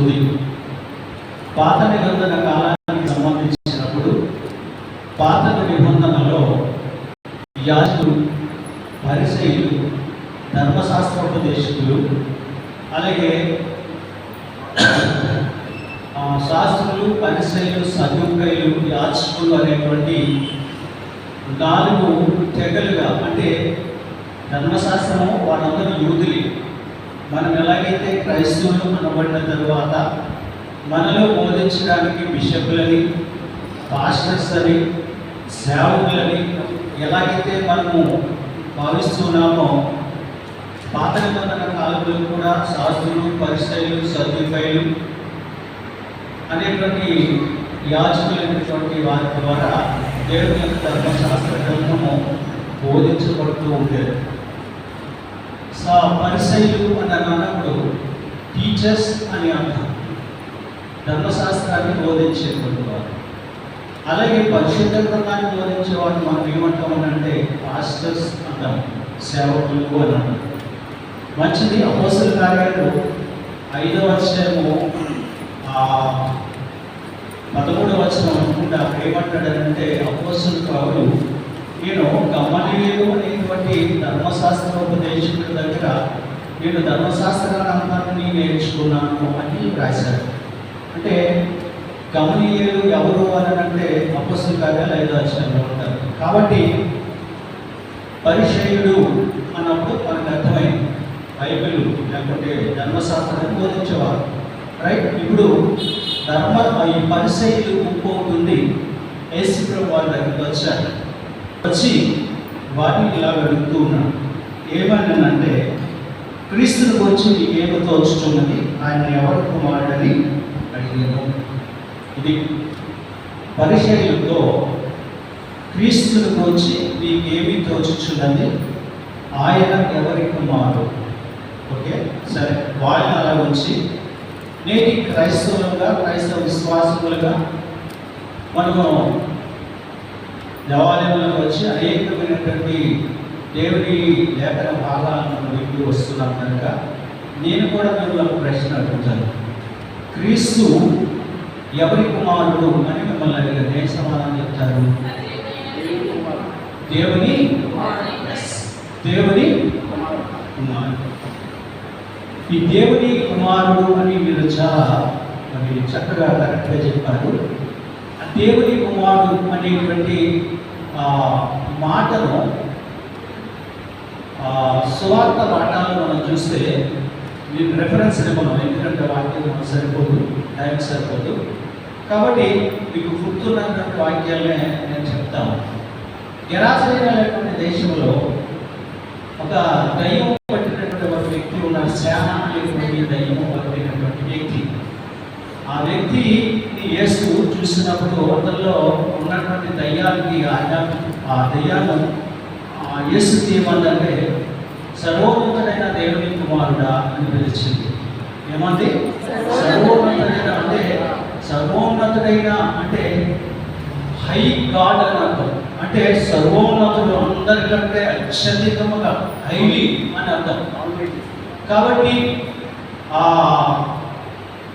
వస్తుంది పాత నిబంధన కాలానికి సంబంధించినప్పుడు పాత నిబంధనలో యాజకులు పరిశైలు ధర్మశాస్త్రోపదేశకులు అలాగే శాస్త్రులు పరిశైలు సదుకయులు యాచకులు అనేటువంటి నాలుగు తెగలుగా అంటే ధర్మశాస్త్రము వాళ్ళందరూ యూదులు. మనం ఎలాగైతే క్రైస్తవులు కనబడిన తరువాత మనలో బోధించడానికి బిషపులని పాస్టర్స్ అని సేవకులని ఎలాగైతే మనము భావిస్తున్నామో పాత నిబంధన కాలంలో కూడా శాస్త్రులు పరిచయులు సర్టిఫైలు అనేటువంటి యాచకులైనటువంటి వారి ద్వారా దేవుని యొక్క ధర్మశాస్త్ర గ్రంథము బోధించబడుతూ ఉండేది. సా పరిశైలు అని అన్నప్పుడు టీచర్స్ అని అర్థం. ధర్మశాస్త్రాన్ని బోధించేటువంటి వారు. అలాగే పరిశుద్ధ గ్రంథాన్ని బోధించే వాళ్ళు మనం ఏమంటాం అంటే పాస్టర్స్ అంటాం సేవకులు అని అంటాం మంచిది అపోసల కార్యాలు ఐదవ అధ్యాయము ఆ పదమూడవ వచనం అనుకుంటా అక్కడ ఏమంటాడంటే అపోసల పౌలు నేను గమనీయులు అనేటువంటి ధర్మశాస్త్రోపదేశకుల దగ్గర నేను ధర్మశాస్త్ర గ్రంథాన్ని నేర్చుకున్నాను అని రాశాడు అంటే గమనీయులు ఎవరు అని అంటే అపోసల కార్యాలు ఐదో ఉంటారు కాబట్టి పరిచయుడు అన్నప్పుడు మనకు అర్థమైంది. బైబిల్ లేకుంటే ధర్మశాస్త్రాన్ని బోధించేవారు. రైట్? ఇప్పుడు ధర్మ ఈ పరిశైలు ఇంకోటి యేసుప్రభు వారి దగ్గరికి వచ్చారు. వచ్చి వాటిని ఇలా అడుగుతూ ఉన్నాడు. ఏమన్నానంటే క్రీస్తుని గురించి నీకు ఏమి తోచుతున్నది ఆయన ఎవరు కుమారుడని అడిగాను. ఇది పరిచయులతో క్రీస్తుని గురించి నీకేమి తోచుచున్నది ఆయన ఎవరి కుమారుడు? ఓకే సరే వాళ్ళని అలా ఉంచి నేటి క్రైస్తవులుగా క్రైస్తవ విశ్వాసములుగా మనము దేవాలయంలోకి వచ్చి అనేకమైనటువంటి దేవుని లేఖన భాగాలను వింటూ వస్తున్నాం కనుక నేను కూడా మిమ్మల్ని ప్రశ్న అడుగుతాను. క్రీస్తు ఎవరి కుమారుడు అని మిమ్మల్ని అడిగారు ఏం సమాధానం చెప్తారు? దేవుని. దేవుని కుమారుడు. ఈ దేవుని కుమారుడు అని మీరు చాలా మరి చక్కగా కరెక్ట్గా చెప్పారు. దేవుని కుమారుడు అనేటువంటి మాటను ఆ, సువార్త పాఠాలు మనం చూస్తే మీకు రెఫరెన్స్ ఇవ్వను ఎందుకంటే వాక్యం సరిపోదు టైం సరిపోదు. కాబట్టి మీకు గుర్తున్నటువంటి వాక్యాలనే నేను చెప్తాను. గెరాసైన దేశంలో ఒక దయ్యం పట్టినటువంటి ఒక వ్యక్తి ఉన్నారు శానా అనేటువంటి దయ్యం పట్టినటువంటి వ్యక్తి. ఆ వ్యక్తి యేసు చూసినప్పుడు అతనిలో ఉన్నటువంటి దయ్యానికి ఆయన ఆ దయ్యాలు ఆ యేసుకి ఏమందంటే సర్వోన్నతుడైన దేవుని కుమారుడా అని పిలిచింది. ఏమంది? సర్వోన్నతుడైన అంటే సర్వోన్నతుడైన అంటే హై గాడ్ అని అర్థం. అంటే సర్వోన్నతుడు అందరికంటే అత్యధికముగా హైలీ అని అర్థం. కాబట్టి ఆ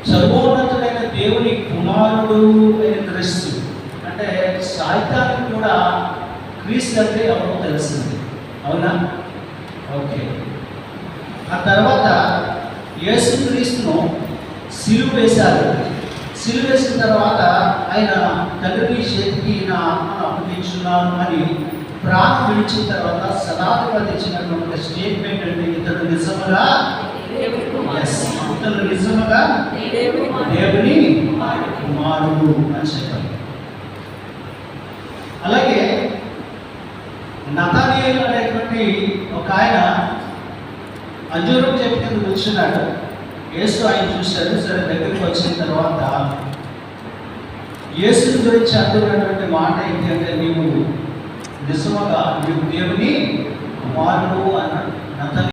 సర్వోన్నతుడైన దేవుని కుమారుడు అయిన క్రీస్తు. అంటే సాహిత్యానికి కూడా క్రీస్తు అంటే ఎవరో తెలిసింది అవునా? ఓకే. ఆ తర్వాత యేసు క్రీస్తును సిలువ వేశారు సిలువ వేసిన తర్వాత ఆయన తండ్రి చేతికి నా ఆత్మను అప్పగించున్నాను అని ప్రాణం విడిచిన తర్వాత సదాధిపతి ఇచ్చినటువంటి స్టేట్మెంట్ అంటే ఇతడు నిజముగా ఇతడు నిజముగా దేవుని కుమారుడు అని చెప్పారు అలాగే నతానీయులు అనేటువంటి ఒక ఆయన అంజూరం చెట్టు కూర్చున్నాడు. యేసు ఆయన చూశాడు. సరే దగ్గరికి వచ్చిన తర్వాత యేసుని గురించి అంటున్నటువంటి మాట ఏంటి అంటే నీవు నిజముగా నీవు దేవుని కుమారుడు అన్నాడు. నతని